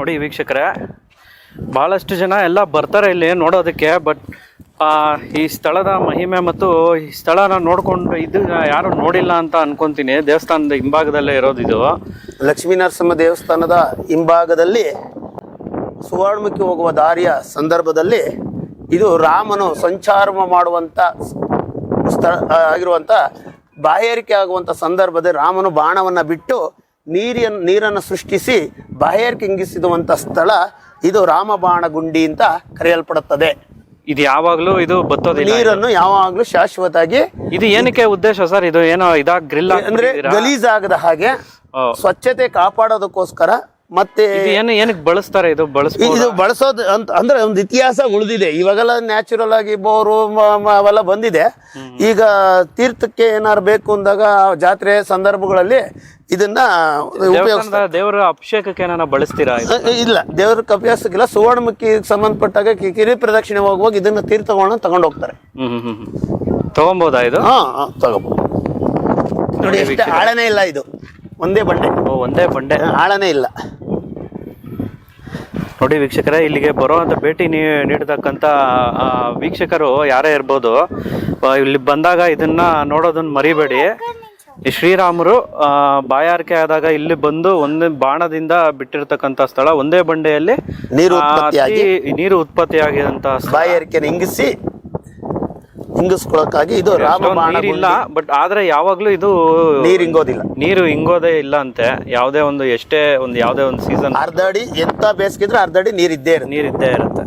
ನೋಡಿ ವೀಕ್ಷಕರೇ ಭಾಳಷ್ಟು ಜನ ಎಲ್ಲ ಬರ್ತಾರೆ ಇಲ್ಲಿ ನೋಡೋದಕ್ಕೆ ಬಟ್ ಈ ಸ್ಥಳದ ಮಹಿಮೆ ಮತ್ತು ಈ ಸ್ಥಳನ ನೋಡ್ಕೊಂಡು ಇದು ಯಾರು ನೋಡಿಲ್ಲ ಅಂತ ಅನ್ಕೊಂತೀನಿ. ದೇವಸ್ಥಾನದ ಹಿಂಭಾಗದಲ್ಲೇ ಇರೋದು ಇದು. ಲಕ್ಷ್ಮೀ ನರಸಿಂಹ ದೇವಸ್ಥಾನದ ಹಿಂಭಾಗದಲ್ಲಿ ಸುವರ್ಣಮುಖಿ ಹೋಗುವ ದಾರಿಯ ಸಂದರ್ಭದಲ್ಲಿ ಇದು ರಾಮನು ಸಂಚಾರ ಮಾಡುವಂಥ ಸ್ಥಳ ಆಗಿರುವಂಥ ಬಾಯಾರಿಕೆ ಆಗುವಂಥ ಸಂದರ್ಭದಲ್ಲಿ ರಾಮನು ಬಾಣವನ್ನು ಬಿಟ್ಟು ನೀರಿನ ನೀರನ್ನು ಸೃಷ್ಟಿಸಿ ಬಾಯಾರಿಕೆ ಇಂಗಿಸಿರುವಂಥ ಸ್ಥಳ ಇದು ರಾಮಬಾಣ ಗುಂಡಿ ಅಂತ ಕರೆಯಲ್ಪಡುತ್ತದೆ. ಇದು ಯಾವಾಗಲೂ ಇದು ಬತ್ತೋದಿಲ್ಲ ನೀರನ್ನು ಯಾವಾಗಲೂ ಶಾಶ್ವತವಾಗಿ ಇದು ಏನಕ್ಕೆ ಉದ್ದೇಶ ಸರ್? ಇದು ಏನೋ ಇದಾಗ ಗ್ರಿಲ್ ಅಂದ್ರೆ ಗಲೀಜಾಗದ ಹಾಗೆ ಸ್ವಚ್ಛತೆ ಕಾಪಾಡೋದಕ್ಕೋಸ್ಕರ ಮತ್ತೆ ಏನು ಏನಕ್ಕೆ ಬಳಸ್ತಾರೆ? ಇದು ಬಳಸ್ ಇದು ಬಳಸೋದು ಅಂತ ಅಂದ್ರೆ ಒಂದು ಇತಿಹಾಸ ಉಳಿದಿದೆ. ಇವಾಗೆಲ್ಲ ನ್ಯಾಚುರಲ್ ಆಗಿ ಬೋರು ಅವೆಲ್ಲ ಬಂದಿದೆ. ಈಗ ತೀರ್ಥಕ್ಕೆ ಏನಾರು ಬೇಕು ಅಂದಾಗ ಜಾತ್ರೆ ಸಂದರ್ಭಗಳಲ್ಲಿ ಇದನ್ನ ಉಪಯೋಗಿಸ್ತಾರೆ. ದೇವರ ಅಭಿಷೇಕಕ್ಕೆ ಏನಾರ ಬಳಸ್ತೀರಾ ಇಲ್ಲ. ದೇವ್ರ ಅಭ್ಯಾಸಕ್ಕಿಲ್ಲ. ಸುವರ್ಣಮುಖಿ ಸಂಬಂಧಪಟ್ಟಾಗ ಕಿರಿ ಪ್ರದಕ್ಷಿಣೆ ಹೋಗುವಾಗ ಇದನ್ನ ತೀರ್ಥಗಳನ್ನ ತಗೊಂಡು ಹೋಗ್ತಾರೆ. ತಗೊಂಬೋದಾ ಇದು? ಹಾ ತಗೋಬಹುದು ನೋಡಿ ಆಳನೇ ಇಲ್ಲ ಇದು. ಒಂದೇ ಬಂಡೆ. ಓ, ಒಂದೇ ಬಂಡೆ. ಆಳನೇ ಇಲ್ಲ. ನೋಡಿ ವೀಕ್ಷಕರೇ ಇಲ್ಲಿಗೆ ಬರುವಂತ ಭೇಟಿ ನೀಡತಕ್ಕಂಥ ವೀಕ್ಷಕರು ಯಾರೇ ಇರ್ಬೋದು ಇಲ್ಲಿ ಬಂದಾಗ ಇದನ್ನ ನೋಡೋದನ್ನ ಮರಿಬೇಡಿ ಶ್ರೀರಾಮರು ಆ, ಬಾಯಾರಿಕೆ ಆದಾಗ ಇಲ್ಲಿ ಬಂದು ಒಂದೇ ಬಾಣದಿಂದ ಬಿಟ್ಟಿರ್ತಕ್ಕಂಥ ಸ್ಥಳ ಒಂದೇ ಬಂಡೆಯಲ್ಲಿ ನೀರು ನೀರು ಉತ್ಪತ್ತಿಯಾಗಿದಂತ ಸ್ಥಳ. ಬಾಯಾರಿಕೆನ ಹಿಂಗಿಸಿ ಹಿಂಗಿಸ್ಕೊಳಕ್ಕಾಗಿ ಇದು ರಾಮಬಾಣ ನೀರಿಲ್ಲ ಬಟ್ ಆದ್ರೆ ಯಾವಾಗ್ಲೂ ಇದು ನೀರು ಇಂಗೋದಿಲ್ಲ. ನೀರು ಇಂಗೋದೇ ಇಲ್ಲ ಅಂತೆ. ಯಾವುದೇ ಒಂದು ಎಷ್ಟೇ ಒಂದು ಯಾವುದೇ ಒಂದು ಸೀಸನ್ ಅರ್ಧ ಅಡಿ ಎಂತ ಬೇಸಿಗಿದ್ರೆ ಅರ್ಧ ಅಡಿ ನೀರು ಇದ್ದೇ ಇರುತ್ತೆ. ನೀರಿದ್ದೇ ಇರುತ್ತೆ.